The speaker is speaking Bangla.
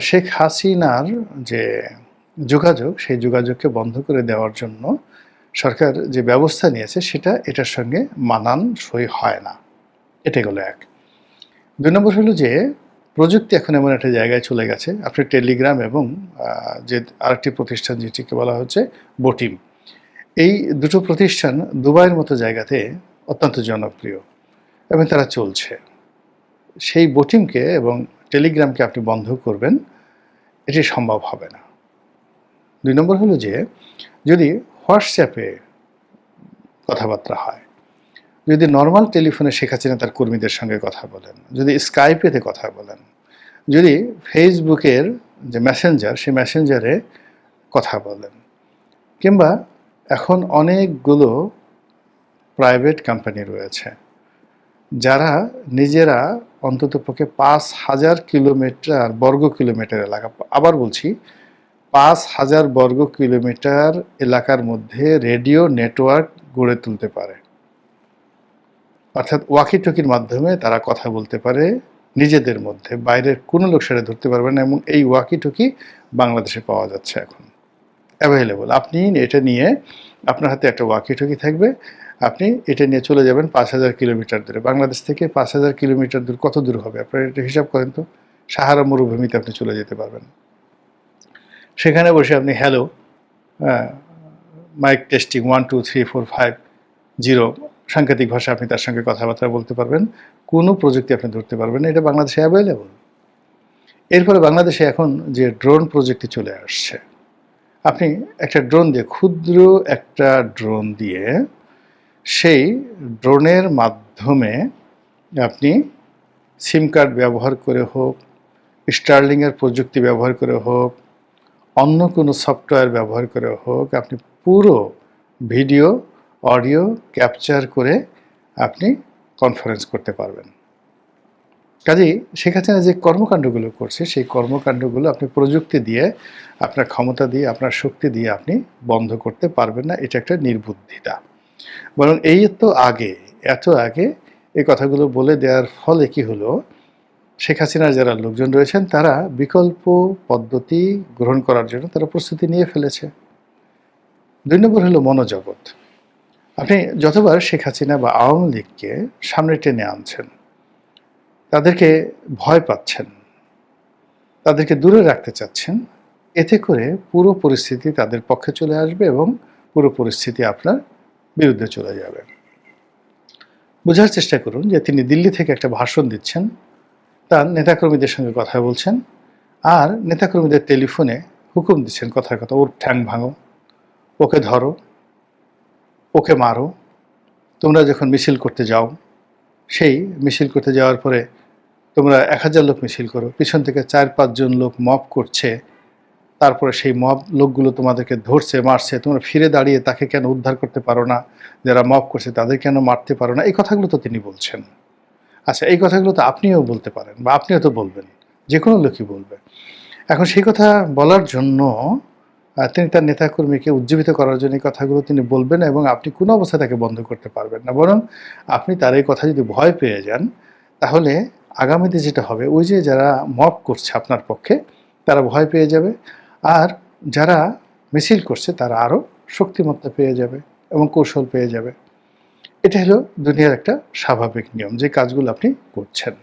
শেখ হাসিনার যে যোগাযোগ, সেই যোগাযোগকে বন্ধ করে দেওয়ার জন্য সরকার যে ব্যবস্থা নিয়েছে, সেটা এটার সঙ্গে মানানসই হয় না। এটা গেলো এক। দুই নম্বর হলো যে, প্রযুক্তি এখন এমন একটা জায়গায় চলে গেছে। আপনি টেলিগ্রাম এবং যে আরেকটি প্রতিষ্ঠান যেটিকে বলা হচ্ছে, বটিম। এই দুটো প্রতিষ্ঠান দুবাইয়ের মতো জায়গাতে অত্যন্ত জনপ্রিয় এবং তারা চলছে। সেই বটিমকে এবং টেলিগ্রামকে আপনি বন্ধ করবেন, এটি সম্ভব হবে না। দুই নম্বর হলো যে, যদি হোয়াটসঅ্যাপে কথাবার্তা হয়, যদি নর্মাল টেলিফোনে শেখ হাসিনা তার কর্মীদের সঙ্গে কথা বলেন, যদি স্কাইপেতে কথা বলেন, যদি ফেসবুকের যে মেসেঞ্জার, সেই মেসেঞ্জারে কথা বলেন, কিংবা এখন অনেকগুলো প্রাইভেট কোম্পানি রয়েছে, যারা নিজেরা অন্ততপক্ষে পাঁচ হাজার কিলোমিটার বর্গ কিলোমিটার এলাকা। আবার বলছি, পাঁচ হাজার বর্গ কিলোমিটার এলাকার মধ্যে রেডিও নেটওয়ার্ক গড়ে তুলতে পারে। অর্থাৎ ওয়াকি টকির মাধ্যমে তারা কথা বলতে পারে, নিজেদের মধ্যে, বাইরের কোনো লোক সেটা ধরতে পারবে না এবং এই ওয়াকি টকি বাংলাদেশে পাওয়া যাচ্ছে এখন। অ্যাভেলেবল আপনি এটা নিয়ে আপনার হাতে একটা ওয়াকি টকি থাকবে। আপনি এটা নিয়ে চলে যাবেন পাঁচ হাজার কিলোমিটার দূরে। বাংলাদেশ থেকে পাঁচ হাজার কিলোমিটার দূর, কত দূর হবে? আপনার এটা হিসাব করেন তো। সাহারা মরুভূমিতে আপনি চলে যেতে পারবেন। সেখানে বসে আপনি hello mic testing one two three four five zero সাংকেতিক ভাষা আপনি তার সঙ্গে কথাবার্তা বলতে পারবেন। কোনো প্রযুক্তি আপনি ধরতে পারবেন এটা বাংলাদেশে অ্যাভেলেবল এরপরে বাংলাদেশে এখন যে ড্রোন প্রযুক্তি চলে আসছে আপনি একটা ড্রোন দিয়ে, ক্ষুদ্র একটা ড্রোন দিয়ে সেই ড্রোনের মাধ্যমে আপনি সিম কার্ড ব্যবহার করে হোক স্টার্লিংয়ের প্রযুক্তি ব্যবহার করে হোক, অন্য কোনো সফটওয়্যার ব্যবহার করে হোক, আপনি পুরো ভিডিও অডিও ক্যাপচার করে আপনি কনফারেন্স করতে পারবেন। কাজেই শেখ হাসিনা যে কর্মকাণ্ডগুলো করছে, সেই কর্মকাণ্ডগুলো আপনি প্রযুক্তি দিয়ে, আপনার ক্ষমতা দিয়ে, আপনার শক্তি দিয়ে আপনি বন্ধ করতে পারবেন না, এটা একটা নির্বুদ্ধিতা। বরং এই তো আগে, এত আগে এই কথাগুলো বলে দেওয়ার ফলে কি হলো, শেখ হাসিনার যারা লোকজন রয়েছেন, তারা বিকল্প পদ্ধতি গ্রহণ করার জন্য তারা প্রস্তুতি নিয়ে ফেলেছে। দুই নম্বর হলো মনোজগৎ। আপনি যতবার শেখ হাসিনা বা আওয়ামী লীগকে সামনে টেনে আনছেন তাদেরকে ভয় পাচ্ছেন, তাদেরকে দূরে রাখতে চাচ্ছেন, এতে করে পুরো পরিস্থিতি তাদের পক্ষে চলে আসবে এবং পুরো পরিস্থিতি আপনার বিরুদ্ধে চলে যাবে। বোঝার চেষ্টা করুন যে তিনি দিল্লি থেকে একটা ভাষণ দিচ্ছেন, তার নেতাকর্মীদের সঙ্গে কথা বলছেন, আর নেতাকর্মীদের টেলিফোনে হুকুম দিচ্ছেন কথার কথা, ওর ঠ্যাং ভাঙো, ওকে ধরো, ওকে মারো, তোমরা যখন মিছিল করতে যাও সেই মিছিল করতে যাওয়ার পরে তোমরা এক হাজার লোক মিছিল করো। পিছন থেকে চার পাঁচজন লোক মপ করছে। তারপরে সেই মব লোকগুলো তোমাদেরকে ধরছে, মারছে। তোমরা ফিরে দাঁড়িয়ে তাকে কেন উদ্ধার করতে পারো না? যারা মব করছে তাদের কেন মারতে পারো না? এই কথাগুলো তো তিনি বলছেন। আচ্ছা এই কথাগুলো তো আপনিও বলতে পারেন বা আপনিও তো বলবেন। যে কোনো লোকই বলবে। এখন সেই কথা বলার জন্য তিনি তার নেতাকর্মীকে উজ্জীবিত করার জন্য এই কথাগুলো তিনি বলবেন এবং আপনি কোনো অবস্থায় তাকে বন্ধ করতে পারবেন না। বরং আপনি তার এই কথা যদি ভয় পেয়ে যান, তাহলে আগামীতে যেটা হবে, ওই যে যারা মব করছে আপনার পক্ষে, তারা ভয় পেয়ে যাবে। আর যারা মিছিল করছে, তারা আরও শক্তিমত্তা পেয়ে যাবে এবং কৌশল পেয়ে যাবে। এটা হলো দুনিয়ার একটা স্বাভাবিক নিয়ম, যে কাজগুলো আপনি করছেন।